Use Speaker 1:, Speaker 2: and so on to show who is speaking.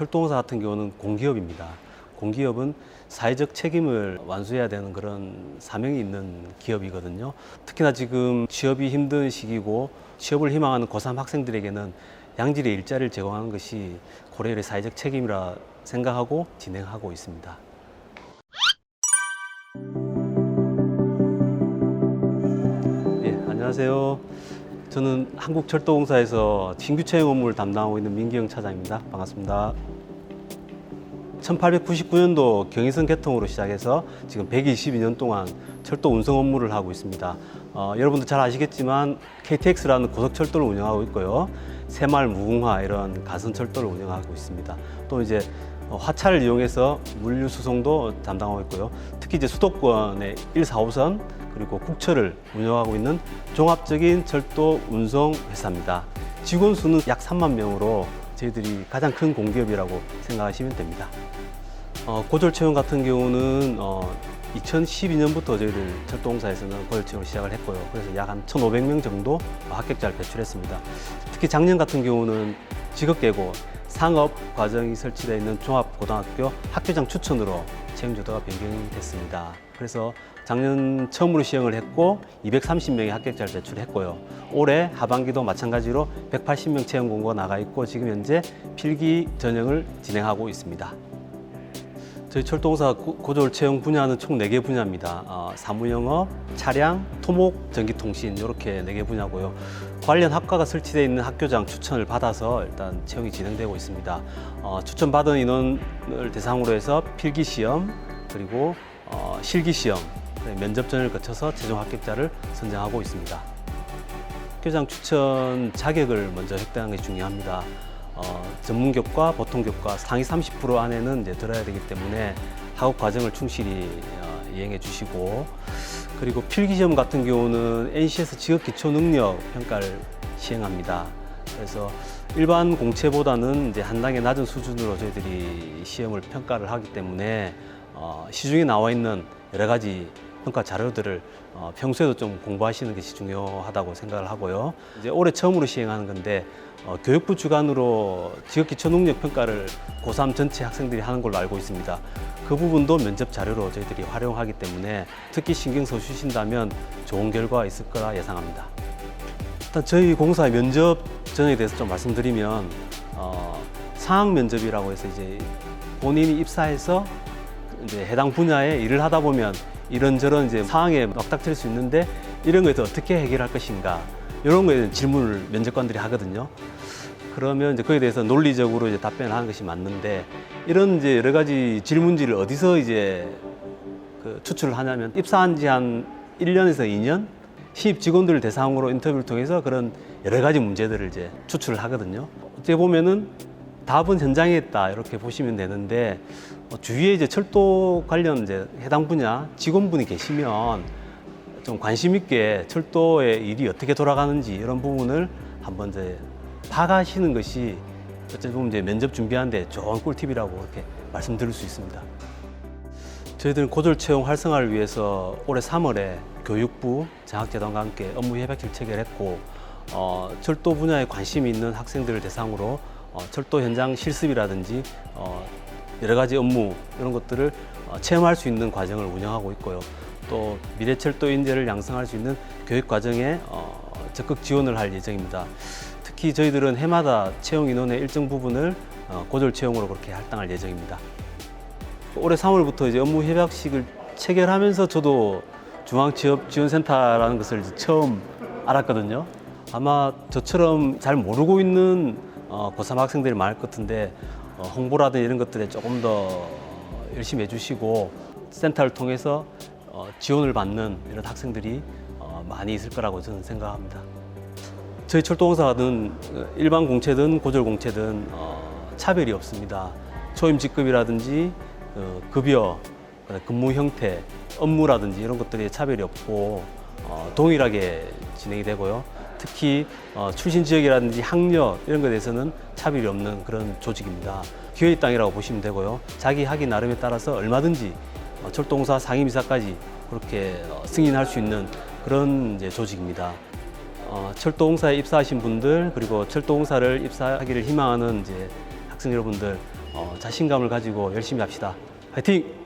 Speaker 1: 철도공사 같은 경우는 공기업입니다. 공기업은 사회적 책임을 완수해야 되는 그런 사명이 있는 기업이거든요. 특히나 지금 취업이 힘든 시기고 취업을 희망하는 고3 학생들에게는 양질의 일자리를 제공하는 것이 고려일의 사회적 책임이라 생각하고 진행하고 있습니다. 예, 안녕하세요. 저는 한국철도공사에서 신규 채용 업무를 담당하고 있는 민기영 차장입니다. 반갑습니다. 1899년도 경의선 개통으로 시작해서 지금 122년 동안 철도 운송 업무를 하고 있습니다. 어, 여러분들 잘 아시겠지만 KTX라는 고속철도를 운영하고 있고요. 새마을 무궁화 이런 가선철도를 운영하고 있습니다. 또 이제 어, 화차를 이용해서 물류 수송도 담당하고 있고요. 특히 이제 수도권의 1, 4호선 그리고 국철을 운영하고 있는 종합적인 철도 운송 회사입니다. 직원 수는 약 3만 명으로 저희들이 가장 큰 공기업이라고 생각하시면 됩니다. 어, 고졸 채용 같은 경우는 어, 2012년부터 저희들 철도공사에서는 고졸 채용을 시작을 했고요. 그래서 약 한 1,500명 정도 합격자를 배출했습니다. 특히 작년 같은 경우는 직업계고 상업 과정이 설치되어 있는 종합고등학교 학교장 추천으로 채용 제도가 변경이 됐습니다. 그래서 작년 처음으로 시행을 했고 230명의 합격자를 배출했고요. 올해 하반기도 마찬가지로 180명 채용 공고가 나가 있고 지금 현재 필기 전형을 진행하고 있습니다. 저희 철도공사 고- 고졸 채용 분야는 총 4개 분야입니다. 어, 사무영업, 차량, 토목, 전기통신 이렇게 4개 분야고요. 관련 학과가 설치되어 있는 학교장 추천을 받아서 일단 채용이 진행되고 있습니다. 어, 추천받은 인원을 대상으로 해서 필기시험 그리고 어, 실기시험 면접전을 거쳐서 최종 합격자를 선정하고 있습니다. 학교장 추천 자격을 먼저 획득하는 게 중요합니다. 어, 전문 교과, 보통 교과 상위 30% 안에는 이제 들어야 되기 때문에 학업 과정을 충실히 어, 이행해 주시고 그리고 필기 시험 같은 경우는 NC에서 직업 기초 능력 평가를 시행합니다. 그래서 일반 공채보다는 이제 한 단계 낮은 수준으로 저희들이 시험을 평가를 하기 때문에 어, 시중에 나와 있는 여러 가지 평가 자료들을 어, 평소에도 좀 공부하시는 것이 중요하다고 생각을 하고요. 이제 올해 처음으로 시행하는 건데 어, 교육부 주관으로 지역 기초 능력 평가를 고3 전체 학생들이 하는 걸로 알고 있습니다. 그 부분도 면접 자료로 저희들이 활용하기 때문에 특히 신경 써 주신다면 좋은 결과가 있을 거라 예상합니다. 일단 저희 공사의 면접 전에 대해서 좀 말씀드리면 어, 상학 면접이라고 해서 이제 본인이 입사해서 이제 해당 분야에 일을 하다 보면 이런저런 이제 상황에 맞닥뜨릴 수 있는데 이런 거에서 어떻게 해결할 것인가 이런 거에 질문을 면접관들이 하거든요. 그러면 이제 거기에 대해서 논리적으로 이제 답변을 하는 것이 맞는데 이런 이제 여러 가지 질문지를 어디서 이제 그 추출을 하냐면 입사한 지 한 1년에서 2년 신입 직원들을 대상으로 인터뷰를 통해서 그런 여러 가지 문제들을 이제 추출을 하거든요. 어떻게 보면은 답은 현장에 있다 이렇게 보시면 되는데 어, 주위에 이제 철도 관련 이제 해당 분야 직원분이 계시면 좀 관심 있게 철도의 일이 어떻게 돌아가는지 이런 부분을 한번 이제 파가시는 것이 어찌 보면 이제 면접 준비하는데 좋은 꿀팁이라고 이렇게 말씀드릴 수 있습니다. 저희들은 고졸 채용 활성화를 위해서 올해 3월에 교육부 장학재단과 함께 업무 협약을 체결했고 어, 철도 분야에 관심이 있는 학생들을 대상으로 어, 철도 현장 실습이라든지 어, 여러 가지 업무 이런 것들을 어, 체험할 수 있는 과정을 운영하고 있고요. 또 미래 철도 인재를 양성할 수 있는 교육 과정에 어, 적극 지원을 할 예정입니다. 특히 저희들은 해마다 채용 인원의 일정 부분을 어, 고졸 채용으로 그렇게 할당할 예정입니다. 올해 3월부터 이제 업무 협약식을 체결하면서 저도 중앙취업지원센터라는 것을 처음 알았거든요. 아마 저처럼 잘 모르고 있는 어, 고3 학생들이 많을 것 같은데 어, 홍보라든 이런 것들에 조금 더 열심히 해주시고 센터를 통해서 어, 지원을 받는 이런 학생들이 어, 많이 있을 거라고 저는 생각합니다. 저희 철도공사는 일반 공채든 고졸 공채든 어, 차별이 없습니다. 초임 직급이라든지 어, 급여, 그다음에 근무 형태, 업무라든지 이런 것들이 차별이 없고 어, 동일하게 진행이 되고요. 특히 어, 출신 지역이라든지 학력 이런 것에 대해서는 차별이 없는 그런 조직입니다. 기회의 땅이라고 보시면 되고요. 자기 하기 나름에 따라서 얼마든지 어, 철도공사 상임이사까지 그렇게 어, 승인할 수 있는 그런 이제 조직입니다. 어, 철도공사에 입사하신 분들 그리고 철도공사를 입사하기를 희망하는 이제 학생 여러분들 어, 자신감을 가지고 열심히 합시다. 화이팅!